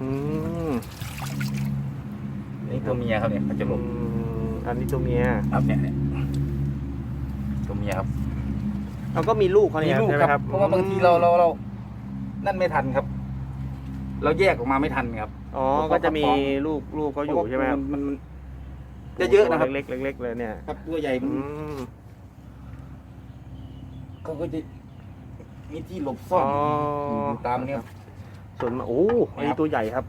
อืมนี่ตัวเมียครับเนี่ยมันจะหลบอืมอันนี้ตัวเมียครับเนี่ยเนี่ยตัวเมียครับเราก็มีลูกเขาเนี่ยมีลูกใช่ไหมคครัรับบเพราะว่าบางทีเราเราเรา นั่นไม่ทันครับ เราแยกออกมาไม่ทันครับ อ๋อก็จะมีลูกลูกเขาอยู่ใช่ไหมครับนมันมันจะเยอะนะครับ ตัวเล็กๆเล็กๆเลยเนี่ยครับตัวใหญ่มันอืมเขาก็จะมีที่หลบซ่อนอยู่ตามเนี้ยครับ ส่วนมาโอ้อันนี้ตัวใหญ่ครับ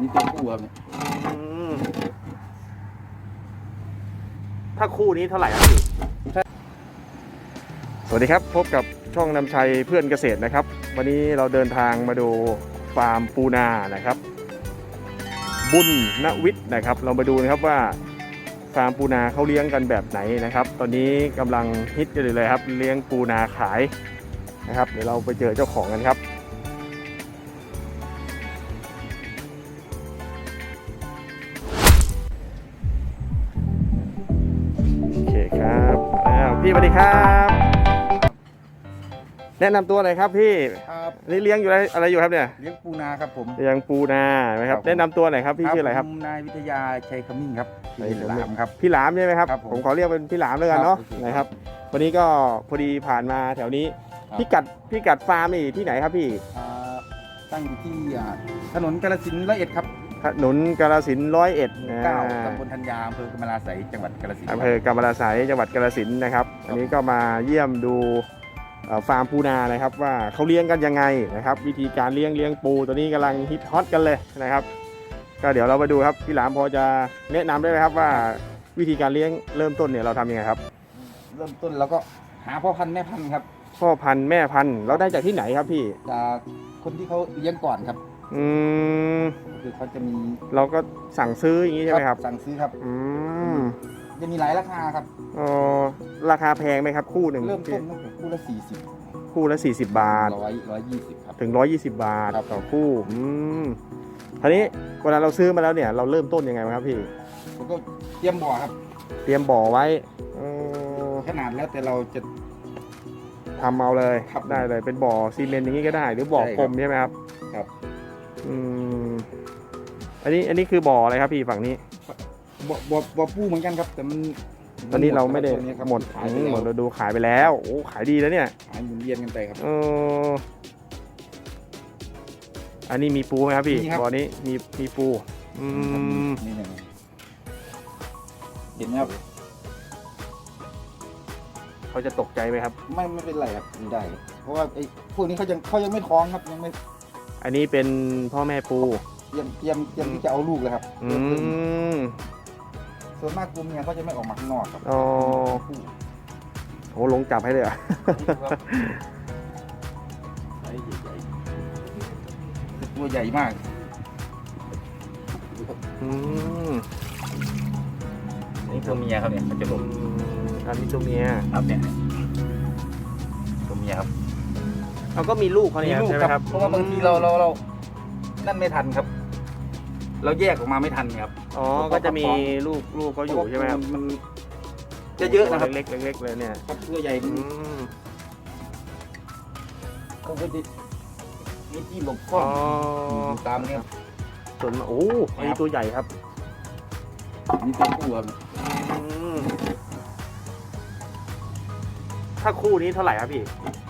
นี่ตัวผู้ครับเนี่ยอืมถ้าคู่นี้เท่าไหร่ครับพี่สวัสดีครับพบกับช่องนำชัยเพื่อนเกษตรนะครับ วันนี้เราเดินทางมาดูฟาร์มปูนานะครับ บุญณวิทย์นะครับ เรามาดูนะครับว่าฟาร์มปูนาเขาเลี้ยงกันแบบไหนนะครับ ตอนนี้กำลังฮิตกันอยู่เลยครับ เลี้ยงปูนาขายนะครับ เดี๋ยวเราไปเจอเจ้าของกันครับ พี่สวัสดีครับ แนะนำตัวหน่อยครับพี่ครับนี่เลี้ยงอยู่อะไรอะไรอยู่ครับเนี่ยเลี้ยงปูนาครับผม เลี้ยงปูนาไหมครับครับผมแนะนำตัวหน่อยครับพี่ชื่ออะไรครับ ผมนายวิทยาชัยขมิ้นครับชัยขมิ้นหลามครับ พี่หลามใช่ไหมครับ ครับผมผมขอเรียกเป็นพี่หลามแล้วกันเนาะครับโอเคนะครับ วันนี้ก็พอดีผ่านมาแถวนี้ครับพี่กัดพี่กัดฟาร์มนี่ที่ไหนครับพี่ อ่าตั้งอยู่ที่อ่าถนนกาฬสินธุ์ร้อยเอ็ดครับ ถนนกาฬสินธุ์ร้อยเอ็ดนะเก้าตำบลธัญญาอำเภอกำมะลาไสยจังหวัดกาฬสินธุ์อำเภอกำมะลาไสยจังหวัดกาฬสินธุ์นะครับ อันนี้ก็มาเยี่ยมดูเอ่อฟาร์มปูนานะครับว่าเขาเลี้ยงกันยังไงนะครับ วิธีการเลี้ยงเลี้ยงปูตัวนี้กำลังฮิตฮอตกันเลยนะครับ ก็เดี๋ยวเราไปดูครับพี่หลามพอจะแนะนำได้ไหมครับว่าวิธีการเลี้ยงเริ่มต้นเนี่ยเราทำยังไงครับ เริ่มต้นเราก็หาพ่อพันธุ์แม่พันธุ์ครับพ่อพันธุ์แม่พันธุ์เราได้จากที่ไหนครับพี่จากคนที่เขาเลี้ยงก่อนครับ อืมก็คือเขาจะมีเราก็สั่งซื้ออย่างนี้ใช่ไหมครับ สั่งซื้อครับ อืมจะมีหลายราคาครับอ๋อราคาแพงไหมครับ คู่หนึ่งเริ่มต้นตั้งแต่คู่ละสี่สิบคู่ละ40บาทร้อยร้อยยี่สิบครับถึง120บาทครับต่อคู่อืมทีนี้เวลาเราซื้อมาแล้วเนี่ย เราเริ่มต้นยังไงครับพี่แล้วก็เตรียมบ่อครับ เตรียมบ่อไว้เออขนาดแล้วแต่เราจะทำเอาเลยครับได้เลยเป็นบ่อซีเมนต์อย่างนี้ก็ได้ หรือบ่อใช่กคลรับมใช่ไหมครับครับ อืมอันนี้อันนี้คือบ่ออะไรครับพี่ฝั่งนี้ บ่อบ่อบ่อปูเหมือนกันครับ แต่มันตอนนี้เราไม่ได้ตัวนี้ครับหมดขายไปอืมแล้วหมดฤดูขายไปแล้วโอ้ขายดีแล้วเนี่ยขายหมุนเวียนกันไปครับ เอออันนี้มีปูไหมครับพี่มีครับ บ่อนี้มีมีปู อืมนี่เนี่ยเห็นไหมครับเขาจะตกใจไหมครับ ไม่ไม่เป็นไรครับดูได้ครับเพราะว่าไอ้พวกนี้เขายังเขายังไม่ท้องครับยังไม่ อันนี้เป็นพ่อแม่ปู เตรียมเตรียมเตรียมที่จะเอาลูกเลยครับอืม ส่วนมากตัวเมียเขาจะไม่ออกมาข้างนอกครับอ๋อ คู่โหลงจับให้เลยเหรอะไซส์ใหญ่ๆตัวใหญ่มากอืมนี่ตัวเมียครับเนี่ยมันจะหลบอันนี้ตัวเมีย ครับเนี่ยตัวเมียครับ เราก็มีลูกเขามีเนี่ยลูกใช่ไหมคครัรับบ เพราะว่าบางทีเราเราเรานั่นไม่ทันครับ เราแยกออกมาไม่ทันครับ อ๋อ ก็จะมีลูกลูกเขาอยู่ใช่ไหมครับมันจะเยอะนะครับเล็กๆเล็กๆเลยเนี่ยครับตัวใหญ่อืมเขาก็จะมีที่หลบซ่ออ๋นออยู่ตามเนี้ยส่วนโอ้อันนี้ตัวใหญ่ครับ มีตัวผู้ครับอืม ถ้าคู่นี้เท่าไหร่ครับพี่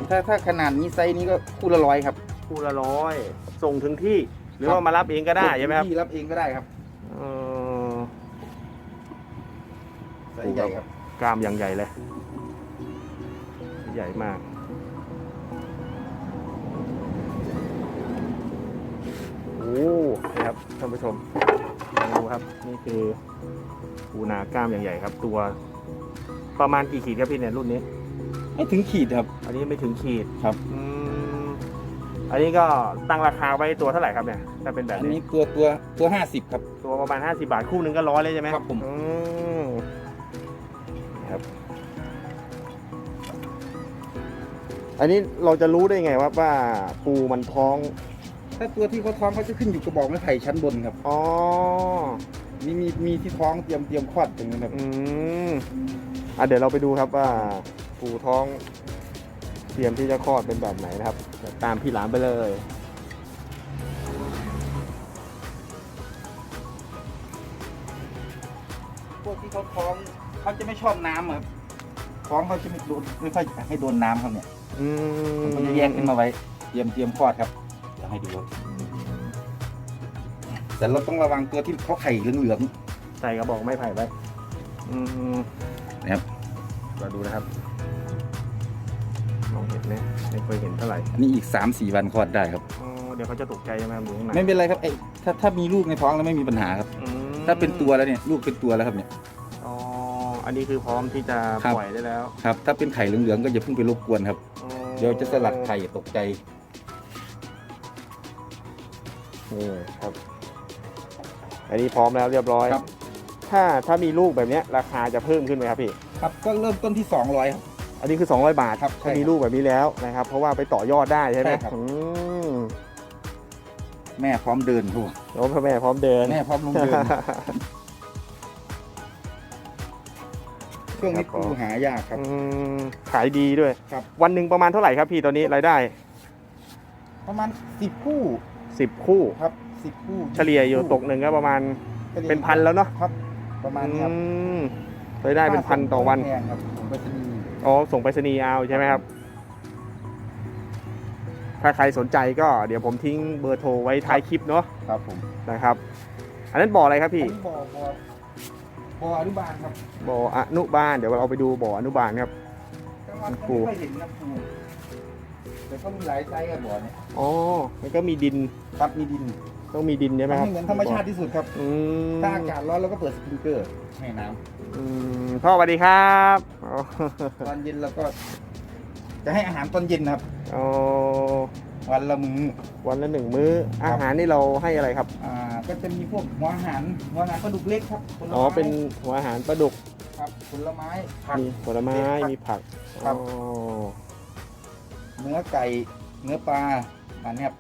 ถ้าถ้าขนาดนี้ไซส์นี้ก็คู่ละร้อยครับคู่ละร้อยส่งถึงที่หรือว่ามารับเองก็ได้ใช่ไหมครับที่รับเองก็ได้ครับเออไซส์ใหญ่ครับกล้ามอย่างใหญ่เลย ใหญ่มาก โอ้นะครับท่านผู้ชมลองดูครับ นี่คือปูนากล้ามอย่างใหญ่ครับ ตัว ประมาณกี่ขีดครับพี่เนี่ยรุ่นนี้ ไม่ถึงขีดครับ อันนี้ไม่ถึงขีดครับ อืมอันนี้ก็ตั้งราคาไว้ตัวเท่าไหร่ครับเนี่ยถ้าเป็นแบบอันนี้นี้ตัวตัวตัวห้าสิบครับ ตัวประมาณ 50 บาทคู่หนึ่งก็ร้อยเลยใช่ไหมครับผม อืมนี่ครับ อันนี้เราจะรู้ได้ไงว่าว่าปูมันท้อง ถ้าตัวที่เขาท้องเขาจะขึ้นอยู่กระบอกไม้ไผ่ชั้นบนครับอ๋อ มีมีมีที่ท้องเตรียมเตรียมคลอดตรงนั้นครับอืมอะเดี๋ยวเราไปดูครับว่า ปูท้องเตรียมที่จะคลอดเป็นแบบไหนนะครับตามพี่หลานไปเลยพวกที่เขาคล้องเขาจะไม่ชอบน้ำครับคล้องเขาจะไม่โดนไม่ค่อยอยากให้โดนน้ำเขาเนี่ยผมจะแยกขึ้นมาไว้ เตรียมเตรียมคลอดครับจะให้ดูรัแต่เราต้องระวังตัวที่เขาไข่เหลืองๆ ใส่กระบอกไม่ไผ่ไว้นะครับมาดูนะครับ มองเห็นไหมไม่เคยเห็นเท่าไหร่อันนี้อีกสามสี่วันคลอดได้ครับ อ๋อเดี๋ยวเขาจะตกใจใช่ไหมหมูข้างในไม่เป็นไรครับไอ้ถ้าถ้ามีลูกในท้องแล้วไม่มีปัญหาครับ อืมถ้าเป็นตัวแล้วเนี่ยลูกเป็นตัวแล้วครับเนี่ย อ๋ออันนี้คือพร้อมที่จะครับ ปล่อยได้แล้วครับถ้าเป็นไข่เหลืองๆก็อย่าเพิ่งไปรบกวนครับอ๋อเดี๋ยวจะสลัดไข่ตกใจนี่ครับ อันนี้พร้อมแล้วเรียบร้อย ครับ ถ้าถ้ามีลูกแบบเนี้ยราคาจะเพิ่มขึ้นไหมครับพี่ ครับก็เริ่มต้นที่ 200ครับ อันนี้คือ 200 บาทครับถ้าใช่มีครับลูกแบบนี้แล้วนะครับ เพราะว่าไปต่อยอดได้ใช่ไหมใช่ครับ อืมแม่พร้อมเดินทั่วโอ้พ่อแม่พร้อมเดิน แม่พร้อมลงเดิน ช่วงนี้ครับผม ปูหายากครับ อืมขายดีด้วย ครับ วันหนึ่งประมาณเท่าไหร่ครับพี่ตอนนี้รายได้ ประมาณสิบคู่10 คู่ ครับสิบคู่เฉลี่ยอยู่ตกหนึ่งก็ประมาณฉลี่ยเป็นพันแล้วเนาะครับ ประมาณนี้ครับอืมรายได้เป็นพันต่อวัน แพงครับผมไปสนีย์ อ๋อส่งไปรษณีย์เอาใช่ไหมครับ ถ้าใครสนใจก็เดี๋ยวผมทิ้งเบอร์โทรไว้ท้ายคลิปเนาะครับผมนะครับ อันนั้นบ่ออะไรครับอันพี่นี้บ่อบ่อบ่ออนุบาลครับบ่ออนุบาลเดี๋ยวเราไปดูบ่ออนุบาลครับกลางวันปูก็ไม่ค่อยเห็นครับปูแต่ก็มีหลายไซส์ครับบ่อเนี่ยอ๋อมันก็มีดิน ครับมีดิน ต้องมีดินใช่ไหมทำครับให้เหมือนธรรมชาติที่สุดครับอืมถ้าอากาศร้อนเราก็เปิดสปริงเกอร์ให้น้ำอืมพ่อสวัสดีครับอ๋อตอนเย็นเราก็ จะให้อาหารตอนเย็นนะครับ อ๋อวันละมือวันละหนึ่งมื้ออาหารนี่เราให้อะไรครับ อ่าก็จะมีพวกหัวอาหารหัวอาหารปลาดุกเล็กครับผลไม้อ๋อ เป็นหัวอาหารปลาดุก ครับผลไม้ผัก มีผลไม้ผักมีผักครับอ๋อเนื้อไก่เนื้อปลาอันนี้ครับ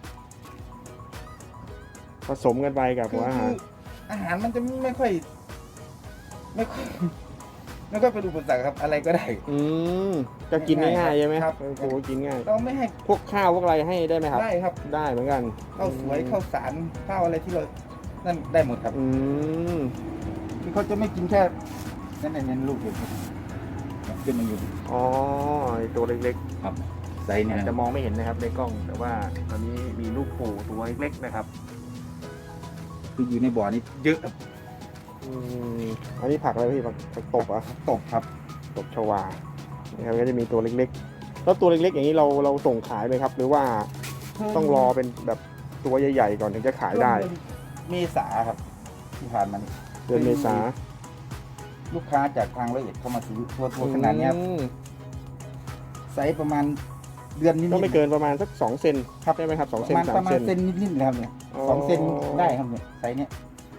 ผสมกันไปกับหัวอาหารคืออาหารมันจะไม่ค่อย ไม่ค่อยไม่ค่อยเป็นอุปสรรคครับ อะไรก็ได้ อืมก็กินง่ายๆใช่ไหมครับ โอ้โหกินง่าย เราไม่ให้พวกข้าวพวกอะไรให้ได้ไหมครับ ได้ครับได้เหมือนกันข้าวสวยข้าวสารข้าวอะไรที่เรานั่นได้หมดครับอืมคือเขาจะไม่กินแค่นั่นเน้นลูกเด็กครับขึ้นมาอยู่อ๋อไอ้ตัวเล็กครับไซส์ๆเนี่ยอาจจะมองไม่เห็นนะครับในกล้อง แต่ว่าตอนนี้มีลูกปูตัวเล็กๆนะครับ คืออยู่ในบ่อนี้เยอะครับอืมอันนี้ผักอะไรพี่ผักผักตบเหรอะตบครับ ตบชวานะครับก็จะมีตัวเล็กๆ แล้วตัวเล็กๆ อย่างนี้เราเราส่งขายไหมครับ หรือว่าต้องรอเป็นแบบตัวใหญ่ๆก่อนถึงจะขายได้ช่วงเอนเมษาครับ ที่ผ่านมานี่เดือนเมษาลูกค้าจากทางละเอียดเข้ามาซื้อตัวตัวขนาดเนี้ยครับอืมไซส์ประมาณ เดือนนิดๆก็ไม่เกินประมาณสักสองเซนครับใช่ไหมครับสองปเซระนมาณสาประมมาเซณน เซนนิดๆนะครับเนี่ยอ๋อ สองเซนได้ครับเนี่ยไซส์เนี้ย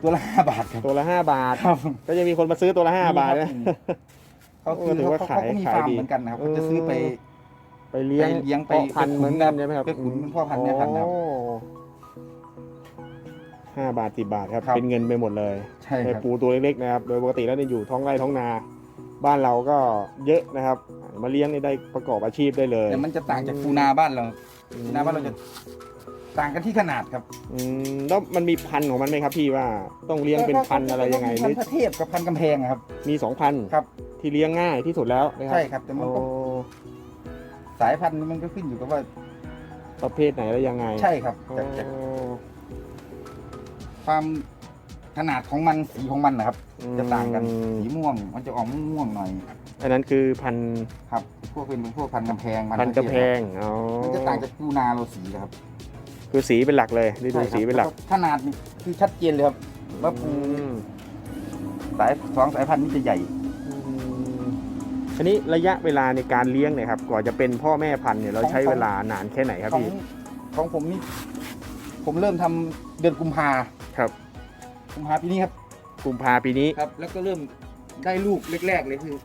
ตัวละห้าบาทครับตัวละห้าบาท ครับก็จะมีคนมาซื้อตัวละห้าบาทครันะ เขาซื้อถือว่าเขาขายเขาก็มีขายฟาร์มดีเหมือนกันนะครับเออเขาจะซื้อไปไปเลี้ยงไปเลี้ยงไปพาะพันธุ์เหมือนกันใช่ไหมครับไปขุนเป็นพ่อพันธุ์แม่พันธุ์ครับ โอ้ห้าบาทสิบบาทครับ ครับ เป็นเงินไปหมดเลยใช่ในครับปูตัวเล็กๆนะครับ โดยปกติแล้วเนี่ยอยู่ท้องไร่ท้องนา บ้านเราก็เยอะนะครับ มาเลี้ยงนี่ได้ประกอบอาชีพได้เลยแต่มันจะต่างจากปูนาบ้านเราปูนาบ้านเราจะต่างกันที่ขนาดครับอืมแล้วมันมีพันธุ์ของมันไหมครับพี่ว่าต้องเลี้ยงเป็นพันธุ์อะไรยังไงหพัรืนอธุ์พระเทพกับพันธุ์กำแพงอะครับ มีสองพันธุ์ครับ ที่เลี้ยงง่ายที่สุดแล้วนะครัใช่ครับแต่มันก็โอ้สายพันธุ์มันก็ขึ้นอยู่กับว่า ประเภทไหนแล้วยังไง ใช่ครับโอ้จากจากความ ขนาดของมันสีของมันนะครับจะต่างกันอืมสีม่วง มันจะออกม่วงๆหน่อยอันนั้นคือพันธุ์ครับพวกเป็นพวกพันธุ์กำแพงพันธุ์กำแพงอ๋อมันจะต่างจากปูนาเราสีนะครับคือสีเป็นหลักเลยนี่ดูใช่ครับสีเป็นหลักแวขนาดนี่คือชัดเจนเลยครับว่าปูอืมสายสองสายพันธุ์นี้จะใหญ่อืมทีนี้ระยะเวลาในการเลี้ยงเนี่ยครับกว่าจะเป็นพ่อแม่พันธุ์เนี่ยเราใช้เวลานานแค่ไหนครับของพี่ ของผมนี่ผมเริ่มทำเดือนกุมภาครับ กุมภาปีนี้ครับกุมภาปีนี้ ครับ แล้วก็เริ่มได้ลูกแรกๆเลยคือ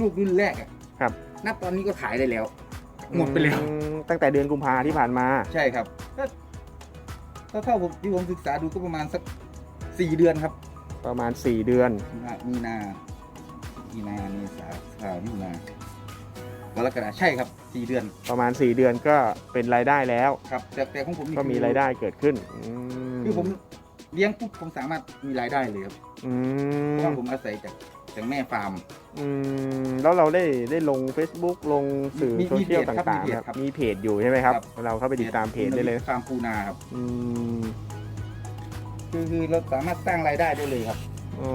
ลูกรุ่นแรกอะครับ นับตอนนี้ก็ขายได้แล้ว หมดไปแล้ว อืมตั้งแต่เดือนกุมภาที่ผ่านมา ใช่ครับก็ก็เท่าผมที่ผมศึกษาดูก็ประมาณสักสี่เดือนครับประมาณ 4 เดือนมีนา มีนาเมษาพฤษภามิถุนากรกฎาใช่ครับสี่เดือนประมาณ 4 เดือนก็เป็นรายได้แล้ว ครับ แต่แต่ของผมนี่ก็มีคือรายได้เกิดขึ้นอืคือผม เลี้ยงปุ๊บผมสามารถมีรายได้เลยครับอืเพมราะว่าผมอาศัยจากจากแม่ฟาร์ม อืมแล้วเราได้ได้ลง Facebook ลงสื่อมีโซเชียลมีเพจครับต่างมีๆเพจนะครับครับมีเพจอยู่ใช่ไหมครับ ครับ เราเข้าไปติดตามเพจได้เลย ฟาร์มปูนาครับอืมคือคือเราสามารถสร้างรายได้ได้เลยครับอ๋อ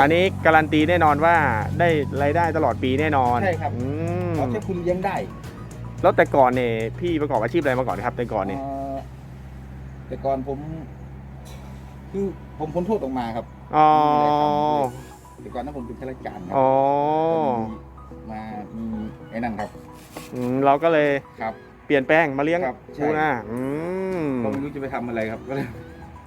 อันนี้การันตีแน่นอนว่าได้รายได้ตลอดปีแน่นอนใช่ครับ อืมเอาแค่คุณเลี้ยงได้แล้วแต่ก่อนเนี่ยพี่ประกอบอาชีพอะไรมาก่อนครับแต่ก่อนเนี่ย เอ่อแต่ก่อนผม คือผมพ้นโทษออกมาครับอ๋อ แต่ก่อนนั้นผมเป็นข้าราชการครัอ๋อก็มีมามีไอ้นั่นครับอืมเราก็เลยครับ เปลี่ยนแปลงมาเลี้ยงครับใช่ ปูนาอืมก็ไม่รู้จะไปทำอะไรครับก็เลย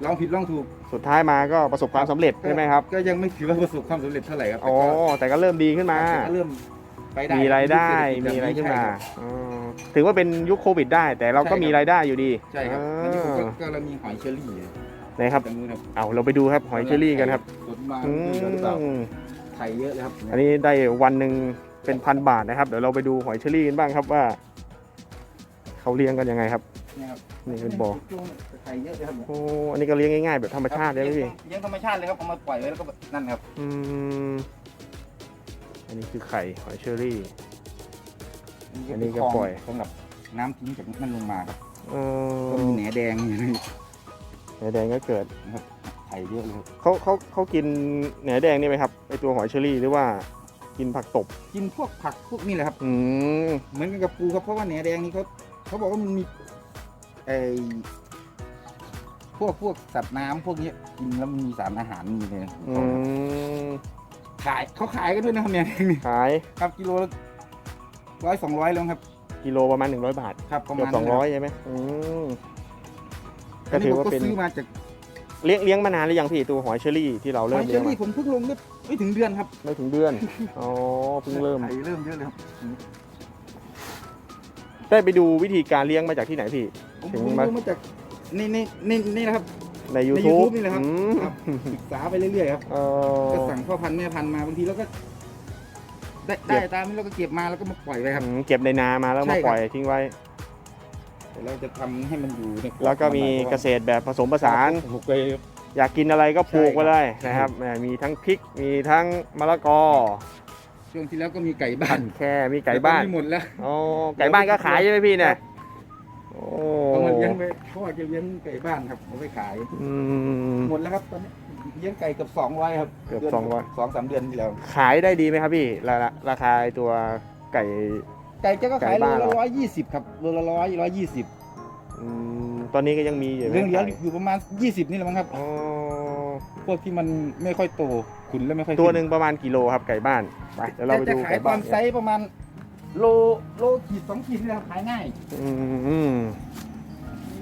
ลองผิดลองถูกสุดท้ายมาก็ประสบความสำเร็จใช่ไหมครับ ก็ยังไม่ถือว่าประสบความสำเร็จเท่าไหร่ครับอ๋อแต่ก็เริ่มดีขึ้นมา แต่ก็เริ่มไปได้มีรายได้ยุคเศษฐกิจมีอะไรขึ้นมาใช่ครับอ๋อถือว่าเป็นยุคโควิดได้ แต่เราก็ใช่ครับมีรายได้อยู่ดีใช่ครับอ่าอันนี้ผมก็ก็เรามีหอยเชอรี่นะครับตรง นู้นครับ เอาเราไปดูครับหอยเชอรี่กันครับสดมาอืเยอะหรือเปล่ามไข่เยอะเลยครับอันนี้ได้วันหนึ่งเป็นพันบาทนะครับ เดี๋ยวเราไปดูหอยเชอรี่กันบ้างครับว่าเขาเลี้ยงกันยังไงครับเนี่ยครับนี่เป็นบ่อไข่เยอะเลยครับโอ้อันนี้ก็เลี้ยงง่ายๆแบบธรรมชาติเลยนะพี่เลี้ยงธรรมชาติเลยครับเอามาปล่อยไว้แล้วก็แบบนั่นครับอืมอันนี้คือไข่หอยเชอรี่ อันนี้ก็ปล่อยสำหรับน้ำทิ้งจากนั่นลงมาครับเอก็อมีแหนแดงนี่ แหนแดงก็เกิดนะครับไข่เยอะเลยครับเขาเขาเขากินแหนแดงนี่ไหมครับไอตัวหอยเชอรี่หรือว่ากินผักตบกินพวกผักพวกนี้แหละครับ อืมเหมือนกันกับปูครับเพราะว่าแหนแดงนี่เขาเขาบอกว่ามันมีไอพวกพวกสัตว์น้ำพวกนี้กินแล้วมันมีสารอาหารมีเลยนะอืมขายเขาขายกันด้วยนะครับเนี่ยนี่ขายครับกิโลร้อยสองร้อยแล้วครับกิโลประมาณ 100 บาทครับประเกือมาณบสองร้อยใช่ไหมอืมอั ก็นนี้ถือผมว่าก็เป็นซื้อมาจากเลี้ยงเลี้ยงมานานหรือยังพี่ตัวหอยเชอรี่ที่เราหเริ่อมยเชเลี้อยงรี่มาผมเพิ่งลงได้ไม่ถึงเดือนครับไม่ถึงเดือนอ๋อเพิ่งเริ่ม ไข่เริ่มเยอะเลยครับได้ไปดูวิธีการเลี้ยงมาจากที่ไหนพี่ ผมถึงผมมา รู้มาจากนี่นี่นี่นี่นะครับในใน YouTube YouTube นี่แหละครับ อืมครับศึกษาไปเรื่อยๆครับเออก็สั่งพ่อพันธุ์แม่พันธุ์มาบางทีแล้วก็ ได้เก็ได้บ ตามนี้เราก็เก็บมาแล้วก็มาปล่อยไว้ครับ อืมเก็บในนามาแล้วใช่มาครับ ปล่อยทิ้งไว้ แต่เราจะทำให้มันอยู่ในครอบแล้วก็มีเกษตรแบบผสมผสาน ปลูกไป อยากกินอะไรก็ปลูกใช่ครับ ไว้เลยนะครับแหมมีทั้งพริก มีทั้งมะละกอ ช่วงที่แล้วก็มีไก่บ้านแค่มีไก่บ้าน แต่ตอไม่หมดแล้ว อ๋อ ไก่บ้านก็ขายใช่ไหมพี่เนี่ยโอ้เอามาเลี้ยงไปเพราะว่าจะเลี้ยงไก่บ้านครับเอาไปขาย อืม หมดแล้วครับตอนนี้เลี้ยงไก่เกือบสองร้อยครับเกือบดืนสองร้อยสองสามเดือนที่แล้ว ขายได้ดีไหมครับพี่ ราคาราคาตัวไก่ ไก่เจ้าก็ขายไก่โลบ้านเหรละอร้อยยี่สิบครับโลละร้อยร้อยยี่สิบอืมตอนนี้ก็ยังมีอยู่ไหมเรื่องเหลืออยู่ประมาณยี่สิบนี่แหละมั้งครับ อ๋อพวกที่มันไม่ค่อยโตขุนแล้วไม่ค่อยตัวขึ้หนึ่งประมาณกิโลครับไก่บ้านไปเดี๋ยวเราไปจะดูขายไก่ตบ้าอนนไซส์ประมาณ โลโลขีดสองขีดนี่แหละครับขายง่ายอืม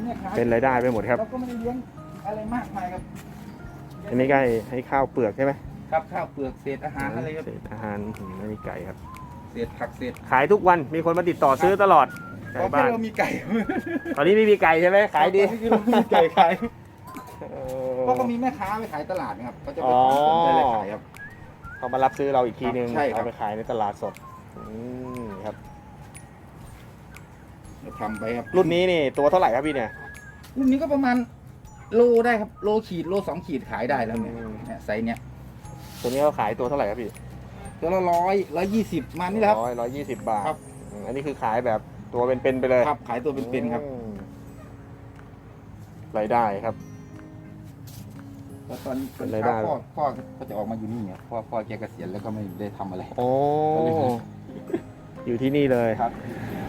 เนี่ยขายเป็นรายได้ไปหมดครับ เราก็ไม่ได้เลี้ยงอะไรมากมายครับอันนี้ก็ให้ให้ข้าวเปลือกใช่ไหมครับข้าวเปลือกเศษอาหารอะไรครับเศษอาหารอืมไม่มีไก่ครับเศ ษผักเศษขายทุกวันมีคนมาติดต่อซื้อตลอดเพไก่ราะบ้านเรามีไก่ตอนนี้ไม่มีไก่ใช่ไหมขายดีตอนนี้คือเรามีไก่ขายเอเพราะก็อมีแม่ค้าไปขายตลาดนะครับเขาจะไปอ๋อสนใจอะไรขายครับ เขามารับซื้อเราอีกทีนึงใช่ครับ เอาไปขายในตลาดสดอืมครับเราทำไปครับรุ่นนี้นี่ตัวเท่าไหร่ครับพี่เนี่ย รุ่นนี้ก็ประมาณโลได้ครับโลขีดโลสองขีดขายได้แล้วเนี่ยอืม เนี่ยไซส์เนี้ยตัวนี้เขาขายตัวเท่าไหร่ครับพี่ ตัวละร้อยร้อยยี่สิบมานี่แหละครับ ร้อยร้อยยี่สิบบาทครับ อืมอันนี้คือขายแบบตัวเป็นๆไปเลยครับขายตัวเป็นๆครับ อืมรายได้ครับ แล้วตอนตเป็อนนรายได้เช้าพ่อพ่อก็จะออกมาอยู่นี่ครับพ่อพ่อแกเกษียณแล้วก็ไม่ได้ทำอะไร โอ้ก็เลยอยู่ที่นี่เลยครับ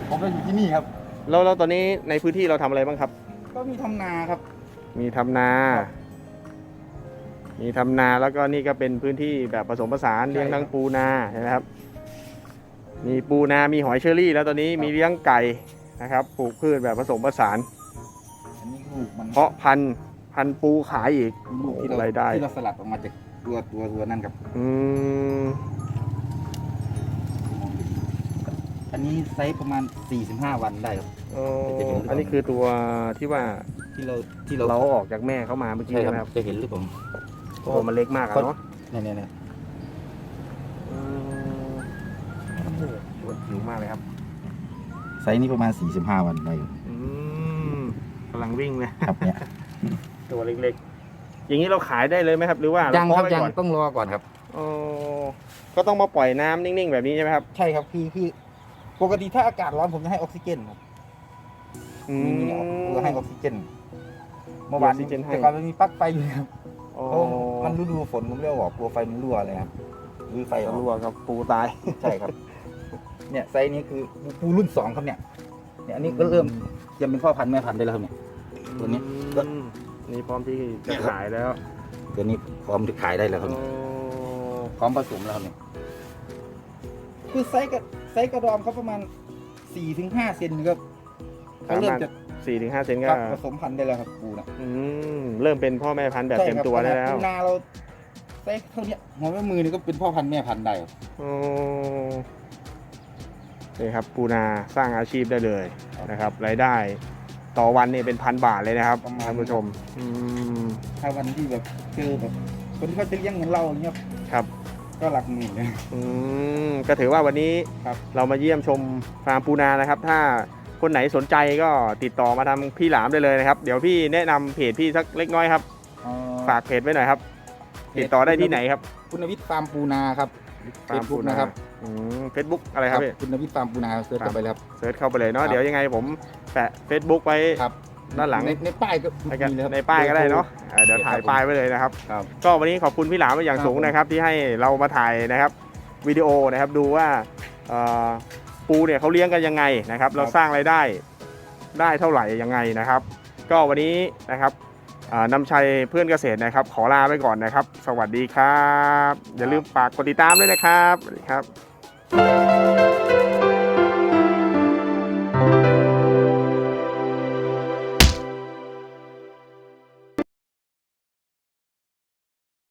ผมก็อยู่ที่นี่ครับ แล้วแล้วตอนนี้ในพื้นที่เราทำอะไรบ้างครับ ก็มีทำนาครับ มีทำนาครับ มีทำนาแล้วก็นี่ก็เป็นพื้นที่แบบผสมผสานใช่เลี้ยงทั้งครับปูนาใช่ไหมครับ มีปูนา มีหอยเชอรี่ แล้วตอนนี้ครับมีเลี้ยงไก่นะครับ ปลูกพืชแบบผสมผสาน อันนี้ลูกมันเพาะพันธุ์พันธุ์ปูขายอีกลูกที่เรารายได้ ที่เราสลัดออกมาจากตัวตัวตัวนั่นครับ อืม อันนี้ไซส์ประมาณ 45 วันได้ครับเอออันนี้คือตัวที่ว่าที่เราที่เราเราออกจากแม่เข้ามาเมื่อกี้ใช่ใช่คไหมรัครับบ จะเห็นหรือผมโอ้มันเล็กมากอะเนาะเนี่ยเนี่ยเนี่ยอืมโอ้โหปวดผิวมากเลยครับ ไซส์นี้ประมาณ 45 วันได้อยู่อืมกำลังวิ่งเลย ครับเนี่ย ตัวเล็กๆ อย่างนี้เราขายได้เลยไหมครับ หรือว่ายังครับเราเพาะไว้ยังก่อนต้องรอก่อนครับออ๋อก็ต้องมาปล่อยน้ำนิ่งๆ แบบนี้ใช่ไหมครับใช่ครับคือคือปกติถ้าอากาศร้อนผมจะให้ออกซิเจนครับอืมีมีออกเพื่อให้ออกซิเจนเมื่อวานออกซิเจนให้ แต่ก่อนมันมีปลั๊กไฟอยู่ครับ อ๋อเพราะ มันฤดูฝนผมเรียกว่าอกลัวไฟมันรั่วเลยครับรื้อไฟออกรั่วครับปูตาย ใช่ครับ เนี่ยไซส์นี้คือปูรุ่นสองครับเนี่ย เนี่ยอันนี้ก็เริ่มจะเป็นพ่อพันธุ์แม่พันธุ์ได้แล้วครับเนี่ย ตัวนี้ก็ อืมนี่พร้อมที่จะขายแล้วตัวนี้พร้อมที่ขายได้แล้วครับเนี่ยอ๋อพร้อมผสมแล้วครับเนี่ยคือไซส์กระไซส์กระดอมเขาประมาณสี่ถึงห้าเซนครับเขาเริ่มจะ สี่ถึงห้าเซนก็ครับผสมพันธุ์ได้แล้วครับปูนะอืมเริ่มเป็นพ่อแม่พันธุ์แบบเต็มตัวได้แล้วปูนาเราไซส์เท่าเนี้ยหัวแม่มือนี่ก็เป็นพ่อพันธุ์แม่พันธุ์ได้ครับโอ้นี่ครับปูนาสร้างอาชีพได้เลยนะครับรายได้ ต่อวันนี่เป็นพันบาทเลยนะครับท่านผู้ชม อืมถ้าวันที่แบบเจอแบบคนที่เขาจะเลี้ยงเหมือนเราอย่างเงี้ยครับ ก็หลักหมื่นเลย อืมก็ถือว่าวันนี้ครับ เรามาเยี่ยมชมฟาร์มปูนานะครับ ถ้า คนไหนสนใจก็ติดต่อมาทางพี่หลามได้เลยนะครับ เดี๋ยวพี่แนะนำเพจพี่สักเล็กน้อยครับฝากเพจไว้หน่อยครับ ติดต่อได้ที่ไหนครับคุณวิทย์ฟาร์มปูนาครับฟาร์มปู Facebook นานะครับเฟซบุ๊กอะไรครับพี่ คุณวิทย์ฟาร์มปูนาเซิร์ชกันไปเลยครับ เซิร์ชเข้าไปเลยเนาะ ครับ เดี๋ยวยังไงผมแปะ Facebook ไว้ ครับด้านหลัง ในในป้ายก็ในมีเลยครับ ในป้ายก็ได้เนาะอ่าเดี๋ยวถ่ายป้ายไว้เลยนะครับ ครับก็วันนี้ขอบคุณพี่หลามเป็นอย่างครับสูงนะครับ ที่ให้เรามาถ่ายนะครับวิดีโอนะครับดูว่าเอ่อ ปูเนี่ยเขาเลี้ยงกันยังไงนะครับ เราสร้างรายได้ได้เท่าไหร่ยังไงนะครับ ก็วันนี้นะครับอ่านำชัยเพื่อนเกษตรนะครับ ขอลาไปก่อนนะครับ สวัสดีครับ อย่าลืมฝากกดติดตามด้วยนะครับสวัสดีครับ